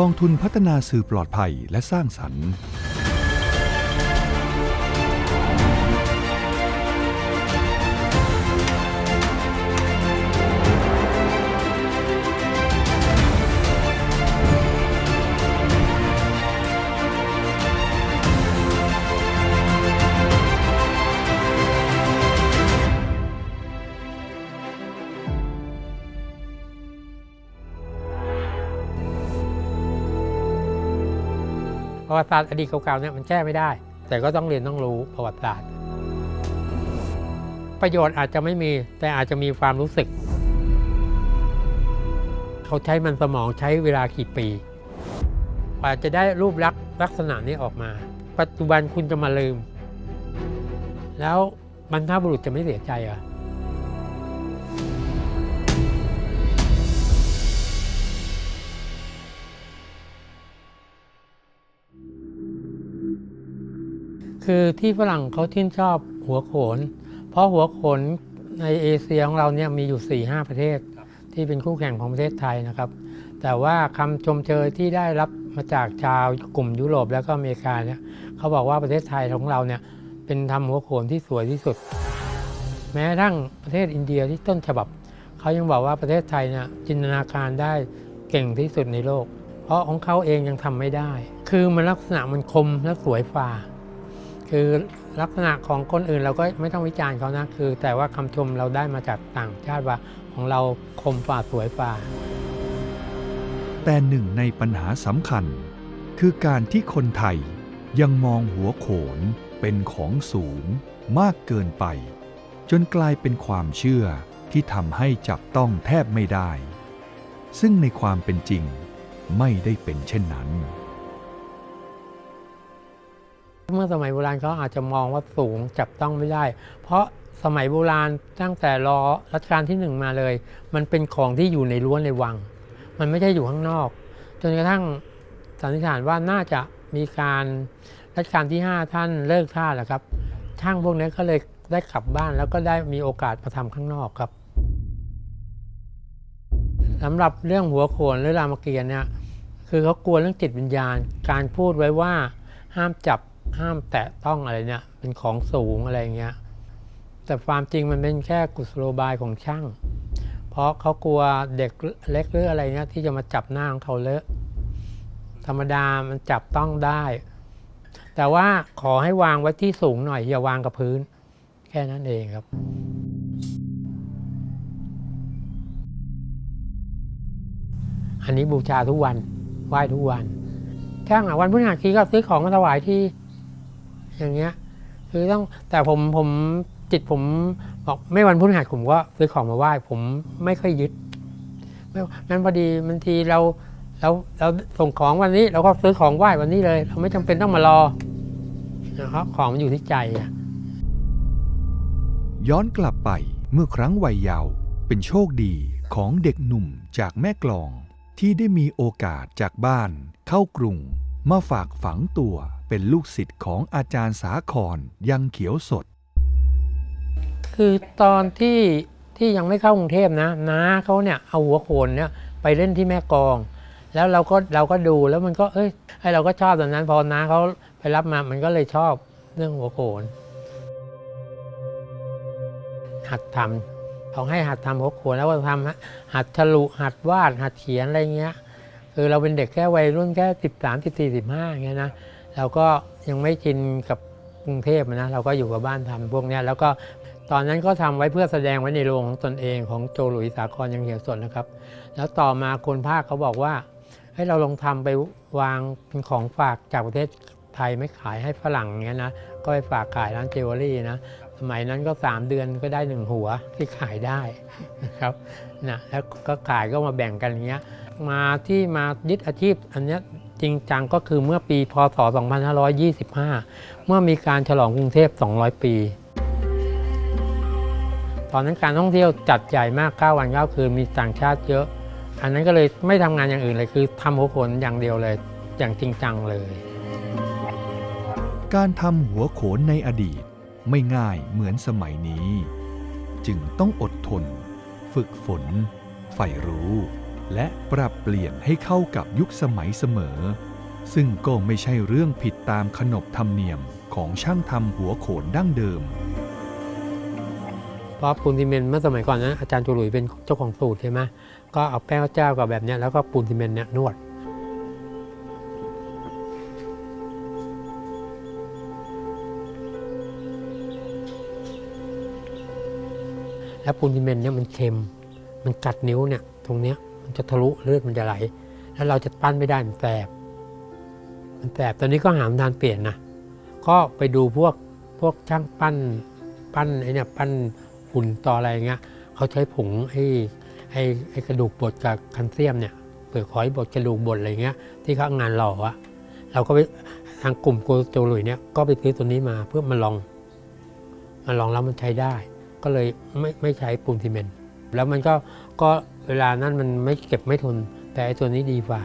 กองทุนพัฒนาสื่อปลอดภัยและสร้างสรรค์ ประวัติศาสตร์อดีตเก่าๆเนี่ยมันแก้ไม่ได้ แต่ก็ต้องเรียนต้องรู้ประวัติศาสตร์ ประโยชน์อาจจะไม่มีแต่อาจจะมีความรู้สึก เขาใช้มันสมองใช้เวลากี่ปีกว่าจะได้รูปลักษณ์ลักษณะนี้ออกมา ปัจจุบันคุณจะมาลืม แล้วบรรพบุรุษจะไม่เสียใจเห คือที่ฝรั่งเขาชื่นชอบหัวโขน เพราะหัวโขนในเอเชียของเราเนี่ยมีอยู่4-5ประเทศ ที่เป็นคู่แข่งของประเทศไทยนะครับ แต่ว่าคำชมเชยที่ได้รับมาจากชาวกลุ่มยุโรปแล้วก็อเมริกาเนี่ยเขาบอกว่าประเทศไทยของเราเนี่ยเป็นทำหัวโขนที่สวยที่สุด แม้ทั่งประเทศอินเดียที่ต้นฉบับเขายังบอกว่าประเทศไทยเนี่ยจินตนาการได้เก่งที่สุดในโลก เพราะของเขาเองยังทำไม่ได้ คือมันลักษณะมันคมและสวยฝ่า คือลักษณะของคนอื่นเราก็ไม่ต้องวิจารณ์เขานะคือ แต่ว่าคำชมเราได้มาจากต่างชาติว่าของเราคมฝ่าสวยฝ่าแต่หนึ่งในปัญหาสำคัญ คือการที่คนไทยยังมองหัวโขนเป็นของสูงมากเกินไป จนกลายเป็นความเชื่อที่ทำให้จับต้องแทบไม่ได้ ซึ่งในความเป็นจริงไม่ได้เป็นเช่นนั้น เมื่อสมัยโบราณเขาอาจจะมองว่าสูงจับต้องไม่ได้ เพราะสมัยโบราณตั้งแต่รอรัชกาลที่หนึ่งมาเลย มันเป็นของที่อยู่ในรั้วในวัง มันไม่ใช่อยู่ข้างนอก จนกระทั่งสันนิษฐานว่าน่าจะมีการรัชกาลที่ 5 ท่านเลิกท่าแล้วครับช่างพวกนี้ก็เลยได้กลับบ้านแล้วก็ได้มีโอกาสมาทำข้างนอกครับสำหรับเรื่องหัวโขนหรือรามเกียรติ์เนี่ยคือเขากลัวเรื่องจิตวิญญาณ การพูดไว้ว่าห้ามจับ ห้ามแตะต้องอะไรเนี่ยเป็นของสูงอะไรเงี้ยแต่ความจริงมันเป็นแค่กุศโลบายของช่าง เพราะเขากลัวเด็กเล็กหรืออะไรเงี้ยที่จะมาจับหน้าของเขาเลอะธรรมดามันจับต้องได้ แต่ว่าขอให้วางไว้ที่สูงหน่อย อย่าวางกับพื้น แค่นั้นเองครับอันนี้บูชาทุกวันไหว้ทุกวันช่างอะวันพฤหัสทีก็ซื้อของมาถวายที่ อย่างเงี้ยคือต้องแต่ผมผมจิตผมบอกไม่วันพฤหัสผมก็ซื้อของมาไหว้ผมไม่ค่อยยึดไม่นั้นพอดีบางทีเราเราเราส่งของวันนี้ เราก็ซื้อของไหว้วันนี้เลย เราไม่จำเป็นต้องมารอนะครับของมันอยู่ที่ใจย้อนกลับไปเมื่อครั้งวัยเยาว์เป็นโชคดีของเด็กหนุ่มจากแม่กลองที่ได้มีโอกาสจากบ้านเข้ากรุงมาฝากฝังตัว เป็นลูกศิษย์ของอาจารย์สาครยังเขียวสด คือตอนที่ที่ยังไม่เข้ากรุงเทพนะน้าเขาเนี่ยเอาหัวโขนเนี่ยไปเล่นที่แม่กอง แล้วเราก็เราก็ดูแล้วมันก็เอ้ยให้เราก็ชอบตอนนั้น พอน้าเขาไปรับมามันก็เลยชอบเรื่องหัวโขน หัดทำเขาให้หัดทำหัวโขนแล้วก็ทำหัดฉลุหัดวาดหัดเขียนอะไรเงี้ยคือเราเป็นเด็กแค่วัยรุ่นแค่สิบสามสิบสี่สิบห้าเงี้ยนะ เราก็ยังไม่ชินกับกรุงเทพนะเราก็อยู่กับบ้านทำพวกนี้แล้วก็ตอนนั้นก็ทำไว้เพื่อแสดงไว้ในโรงของตนเองของโจหลุยสาครยังเขียวสดนะครับ แล้วต่อมาคนภาคเขาบอกว่า ให้เราลองทำไปวางเป็นของฝากจากประเทศไทยไม่ขายให้ฝรั่งเงี้ยนะก็ไปฝากขายร้านเจวเวลรี่นะสมัยนั้นก็ 3 เดือนก็ได้หนึ่งหัวที่ขายได้นะครับนะแล้วก็ขายก็มาแบ่งกันอย่างเงี้ยมาที่มายึดอาชีพอันเนี้ย จริงจังก็คือเมื่อปีพศ 2525 เมื่อมีการฉลองกรุงเทพ 200 ปี ตอนนั้นการท่องเที่ยวจัดใหญ่มาก 9 วัน 9 คืน มีต่างชาติเยอะ อันนั้นก็เลยไม่ทำงานอย่างอื่นเลย คือทำหัวโขนอย่างเดียวเลย อย่างจริงจังเลย การทำหัวโขนในอดีตไม่ง่ายเหมือนสมัยนี้ จึงต้องอดทน ฝึกฝนใฝ่รู้ และปรับเปลี่ยนให้เข้ากับยุคสมัยเสมอ ซึ่งก็ไม่ใช่เรื่องผิดตามขนบธรรมเนียมของช่างทำหัวโขนดั้งเดิมเพราะปูนซีเมนต์เมื่อสมัยก่อนนะอาจารย์จุลุยเป็นเจ้าของสูตรใช่ไหมก็เอาแป้งข้าวเจ้ากับแบบนี้แล้วก็ปูนซีเมนต์เนี่ยนวด แล้วปูนซีเมนต์เนี่ยมันเค็มมันกัดนิ้วเนี่ยตรงเนี้ย มันจะทะลุเลือดมันจะไหล แล้วเราจะปั้นไม่ได้มันแสบ มันแสบตอนนี้ก็หามทางเปลี่ยนนะก็ไปดูพวกพวกช่างปั้นปั้นไอ้เนี่ยปั้นหุ่นต่ออะไรเงี้ยเขาใช้ผงไอ้ไอ้ไอ้กระดูกบดกับแคลเซียมเนี่ยเปลือกหอยบดกระดูกบดอะไรเงี้ย ที่เขาเอางานหล่ออะเราก็ไปทางกลุ่มโกโจลุยเนี่ยก็ไปซื้อตัวนี้มาเพื่อมาลอง มาลองแล้วมันใช้ได้ ก็เลยไม่ไม่ใช้ปูนซีเมนต์แล้วมันก็ก็ เวลานั้นมันไม่เก็บไม่ทน แต่ไอ้ตัวนี้ดีกว่า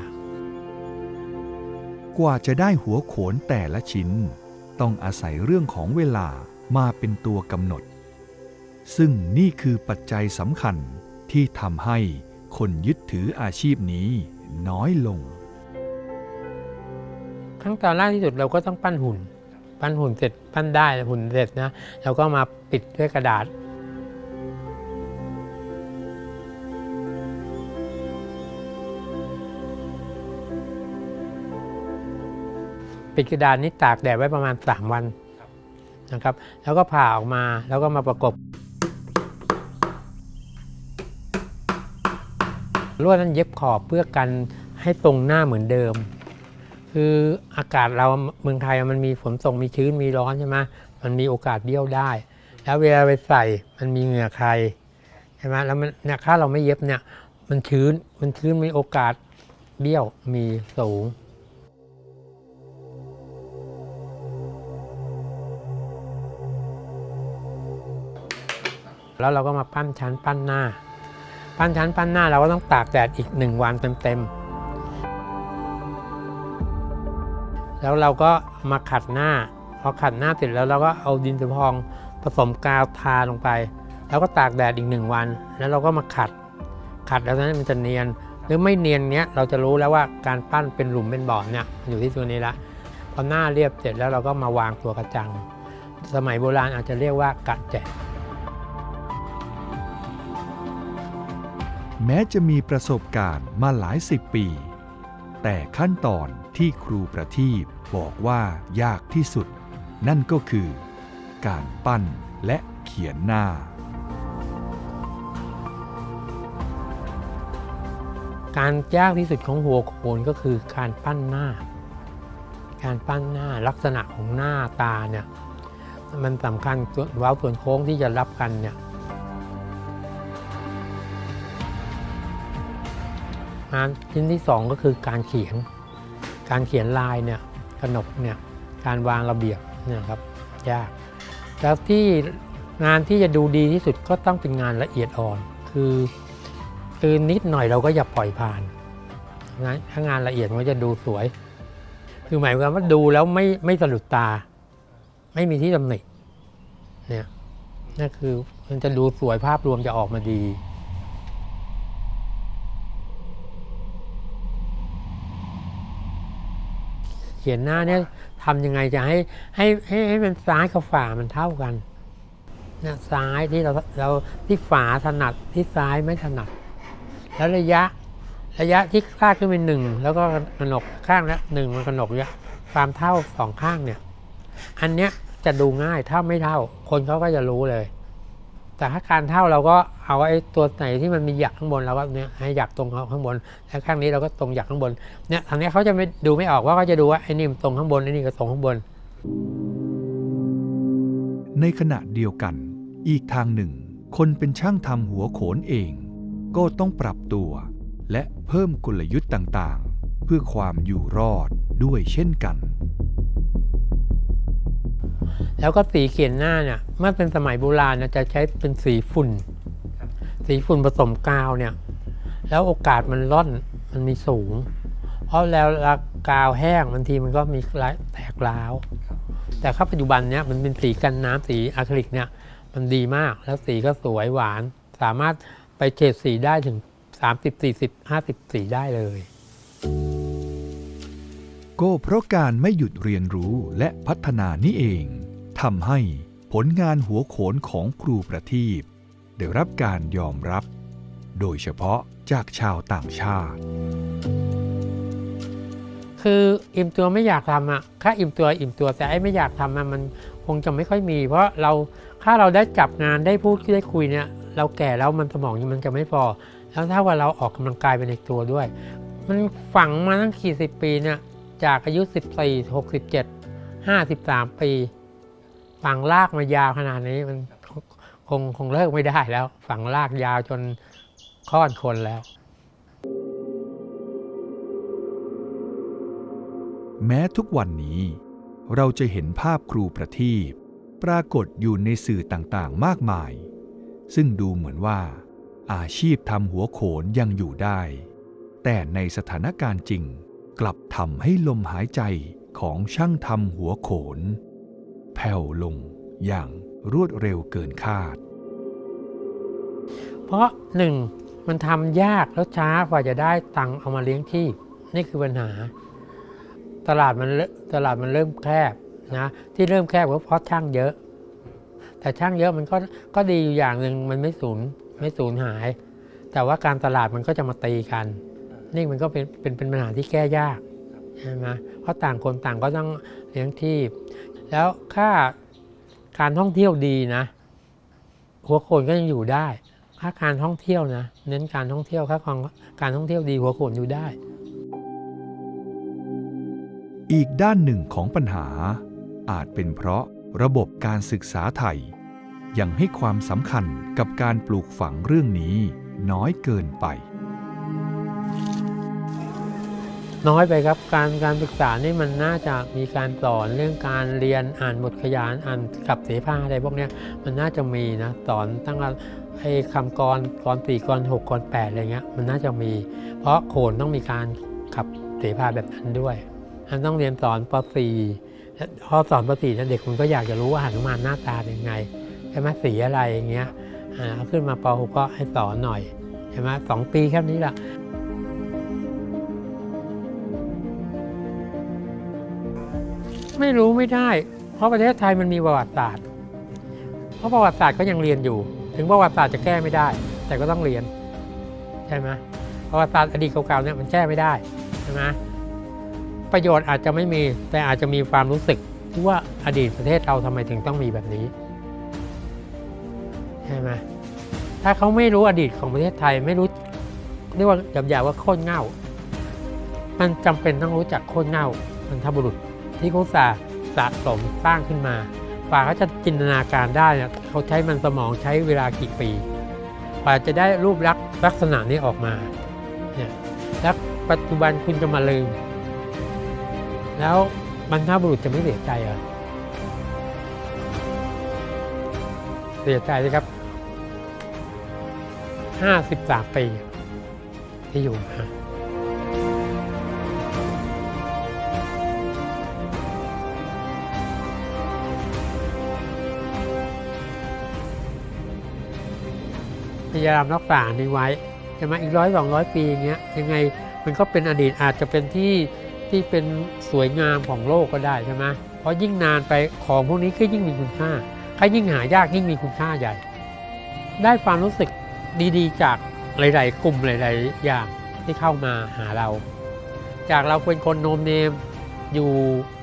กว่าจะได้หัวโขนแต่ละชิ้น ต้องอาศัยเรื่องของเวลามาเป็นตัวกำหนด ซึ่งนี่คือปัจจัยสำคัญที่ทำให้คนยึดถืออาชีพนี้น้อยลง ขั้นตอนแรกที่สุดเราก็ต้องปั้นหุ่น ปั้นหุ่นเสร็จปั้นได้หุ่นเสร็จนะเราก็มาปิดด้วยกระดาษ ปิดกระดาษนี้ตากแดดไว้ประมาณ 3 วันนะครับ แล้วก็ผ่าออกมาแล้วก็มาประกบลวดนั้นเย็บขอบเพื่อกันให้ตรงหน้าเหมือนเดิม คืออากาศเราเมืองไทยมันมีฝนตกมีชื้นมีร้อนใช่ไหมมันมีโอกาสเบี้ยวได้ แล้วเวลาไปใส่มันมีเหงื่อใครใช่ไหมแล้วมันเนี่ยถ้าเราไม่เย็บเนี่ยมันชื้นมันชื้นมีโอกาสเบี้ยวมีสูง แล้วเราก็มาปั้นชั้นปั้นหน้า ปั้นชั้นปั้นหน้าเราก็ต้องตากแดดอีกหนึ่งวันเต็มๆ แล้วเราก็มาขัดหน้า พอขัดหน้าเสร็จแล้วเราก็เอาดินสะพองผสมกาวทาลงไป แล้วก็ตากแดดอีกหนึ่งวัน แล้วเราก็มาขัด ขัดแล้วนั้นมันจะเนียน หรือไม่เนียนเนี้ยเราจะรู้แล้วว่าการปั้นเป็นหลุมเป็นบ่อเนี่ยอยู่ที่ตัวนี้ละพอหน้าเรียบเสร็จแล้วเราก็มาวางตัวกระจัง สมัยโบราณอาจจะเรียกว่ากระแจ แม้จะมีประสบการณ์มาหลายสิบปี แต่ขั้นตอนที่ครูประทีปบอกว่ายากที่สุด นั่นก็คือ การปั้นและเขียนหน้า การยากที่สุดของหัวโขนก็คือการปั้นหน้า การปั้นหน้าลักษณะของหน้าตาเนี่ยมันสำคัญส่วนว้าส่วนโค้งที่จะรับกันเนี่ย งานชิ้นที่สองก็คือการเขียน การเขียนลายเนี่ยขนบเนี่ยการวางระเบียบเนี่ยครับยากแล้วที่งานที่จะดูดีที่สุดก็ต้องเป็นงานละเอียดอ่อน คือคือนิดหน่อยเราก็อย่าปล่อยผ่านงานถ้างานละเอียดมันก็จะดูสวย คือหมายความว่าดูแล้วไม่ไม่สะดุดตา ไม่มีที่ตำหนิเนี่ยนั่นคือมันจะดูสวยภาพรวมจะออกมาดี เขียนหน้าเนี่ยทำยังไงจะให้ให้ให้ให้มันซ้ายกับฝ่ามันเท่ากันนะซ้ายที่เราเราที่ฝ่าถนัดที่ซ้ายไม่ถนัด แล้วระยะระยะที่คลาดขึ้นเป็นหนึ่งแล้วก็กระหนกข้างละหนึ่งมันกระหนกเยอะความเท่าสองข้างเนี่ย อันเนี้ยจะดูง่ายถ้าไม่เท่า คนเขาก็จะรู้เลย แต่ถ้าการเท่าเราก็เอาไอ้ตัวไหนที่มันมีหยักข้างบนเราก็เนี่ยให้หยักตรงข้างบนแล้วข้างนี้เราก็ตรงหยักข้างบนเนี่ยทางนี้เขาจะไม่ดูไม่ออกว่าเขาจะดูว่าไอ้นี่มันตรงข้างบนไอ้นี่ก็ตรงข้างบน ในขณะเดียวกัน อีกทางหนึ่ง คนเป็นช่างทำหัวโขนเอง ก็ต้องปรับตัว และเพิ่มกลยุทธ์ต่างๆ เพื่อความอยู่รอดด้วยเช่นกัน แล้วก็สีเขียนหน้าเนี่ยเมื่อเป็นสมัยโบราณนะจะใช้เป็นสีฝุ่น สีฝุ่นผสมกาวเนี่ย แล้วโอกาสมันร่อนมันมีสูง เพราะแล้วเวลากาวแห้งบางทีมันก็มีแตกร้าว แต่ถ้าปัจจุบันเนี่ยมันเป็นสีกันน้ำสีอะคริลิกเนี่ยมันดีมากแล้วสีก็สวยหวาน สามารถไปเฉดสีได้ถึง 30 40 54ได้เลยก็เพราะการไม่หยุดเรียนรู้และพัฒนานี่เอง ทำให้ผลงานหัวโขนของครูประทีปได้รับการยอมรับ โดยเฉพาะจากชาวต่างชาติ คืออิ่มตัวไม่อยากทำอะถ้าอิ่มตัวอิ่มตัวแต่ไอ้ไม่อยากทำอะมันคงจะไม่ค่อยมี เพราะเราถ้าเราได้จับงานได้พูดได้คุยเนี่ย เราแก่แล้วมันสมองมันจะไม่พอ แล้วถ้าว่าเราออกกำลังกายไปในตัวด้วย มันฝังมาตั้งกี่สิบปีเนี่ยจากอายุ 14 67 53 ปี ฝังลากมายาวขนาดนี้มันคงคงเลิกไม่ได้แล้ว ฝังลากยาวจนค่อนคนแล้ว แม้ทุกวันนี้ เราจะเห็นภาพครูประทีปปรากฏอยู่ในสื่อต่างๆ มากมาย ซึ่งดูเหมือนว่า อาชีพทำหัวโขนยังอยู่ได้ แต่ในสถานการณ์จริง กลับทำให้ลมหายใจของช่างทำหัวโขน แผ่วลงอย่างรวดเร็วเกินคาด เพราะหนึ่งมันทำยากแล้วช้ากว่าจะได้ตังค์เอามาเลี้ยงชีพนี่คือปัญหา ตลาดมันตลาดมันเริ่มแคบนะที่เริ่มแคบก็เพราะช่างเยอะ แต่ช่างเยอะมันก็ก็ดีอยู่อย่างหนึ่งมันไม่สูญไม่สูญหาย แต่ว่าการตลาดมันก็จะมาตีกัน นี่มันก็เป็นเป็นเป็นปัญหาที่แก้ยากใช่ไหมเพราะต่างคนต่างก็ต้องเลี้ยงชีพ แล้วค่าการท่องเที่ยวดีนะ หัวโขนก็ยังอยู่ได้ ค่าการท่องเที่ยวนะ เน้นการท่องเที่ยวค่าของการท่องเที่ยวดีหัวโขนอยู่ได้ อีกด้านหนึ่งของปัญหา อาจเป็นเพราะระบบการศึกษาไทย ยังให้ความสำคัญกับการปลูกฝังเรื่องนี้น้อยเกินไป น้อยไปครับ การการศึกษานี่มันน่าจะมีการสอนเรื่องการเรียนอ่านบทขยานอ่านขับเสภาอะไรพวกนี้มันน่าจะมีนะสอนตั้งแต่ไอ้คำกรกรสี่กรหกกรแปดอะไรเงี้ยมันน่าจะมี เพราะโขนต้องมีการขับเสภาแบบนั้นด้วยมันต้องเรียนสอนป .4 และพอสอนป .4 นั้นเด็กมันก็อยากจะรู้ว่าหนุมานหน้าตาเป็นไงใช่ไหมสีอะไรอย่างเงี้ยเอาขึ้นมาป .6 ก็ให้สอนหน่อยใช่ไหมสองปีแค่นี้แหละ ไม่รู้ไม่ได้ เพราะประเทศไทยมันมีประวัติศาสตร์ เพราะประวัติศาสตร์ก็ยังเรียนอยู่ ถึงประวัติศาสตร์จะแก้ไม่ได้ แต่ก็ต้องเรียนใช่ไหมประวัติศาสตร์อดีตเก่าๆเนี่ยมันแก้ไม่ได้ใช่ไหมประโยชน์อาจจะไม่มีแต่อาจจะมีความรู้สึกที่ว่าอดีตประเทศเราทำไมถึงต้องมีแบบนี้ใช่ไหมถ้าเขาไม่รู้อดีตของประเทศไทยไม่รู้เรียกว่าหยาบๆว่าโคตรเง่า มันจำเป็นต้องรู้จักโคตรเง่าบรรพบุรุษ ที่เขาสะสะสมสร้างขึ้นมากว่าเขาจะจินตนาการได้เนี่ยเขาใช้มันสมองใช้เวลากี่ปีกว่าจะได้รูปลักษณ์ลักษณะนี้ออกมาเนี่ยแล้วปัจจุบันคุณจะมาลืม แล้วบรรพบุรุษจะไม่เสียใจเหรอเสียใจเลยครับ 53 ปีที่อยู่มา พยายามรักษานี้ไว้ใช่ไหมอีกร้อยสองร้อยปีอย่างเงี้ยยังไงมันก็เป็นอดีตอาจจะเป็นที่ที่เป็นสวยงามของโลกก็ได้ใช่ไหมเพราะยิ่งนานไปของพวกนี้ก็ยิ่งมีคุณค่าใครยิ่งหายากยิ่งมีคุณค่าใหญ่ ได้ความรู้สึกดีๆ จากหลาย ๆ กลุ่มหลาย ๆ อย่างที่เข้ามาหาเรา จากเราเป็นคนโนมเนมอยู่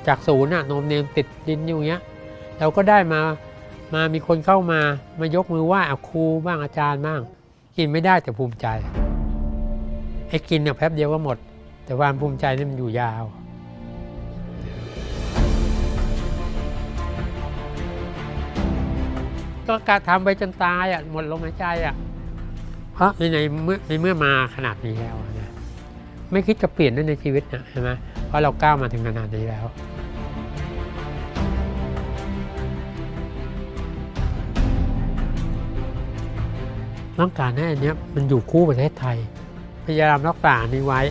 จากศูนย์อะโนมเนมติดดินอยู่เงี้ยเราก็ได้มา มามีคนเข้ามามายกมือไหว้อาครูบ้างอาจารย์บ้าง กินไม่ได้แต่ภูมิใจไอ้กินเนี่ยแป๊บเดียวก็หมด แต่ความภูมิใจนี่มันอยู่ยาวก็การทำไปจนตายอะหมดลมหายใจอะเพราะในในเมื่อในเมื่อมาขนาดนี้แล้วนะไม่คิดจะเปลี่ยนด้วยในชีวิตนะใช่ไหมเพราะเราก้าวมาถึงขนาดนี้แล้ว ต้องการให้อันนี้มันอยู่คู่ประเทศไทย พยายามรักษานี้ไว้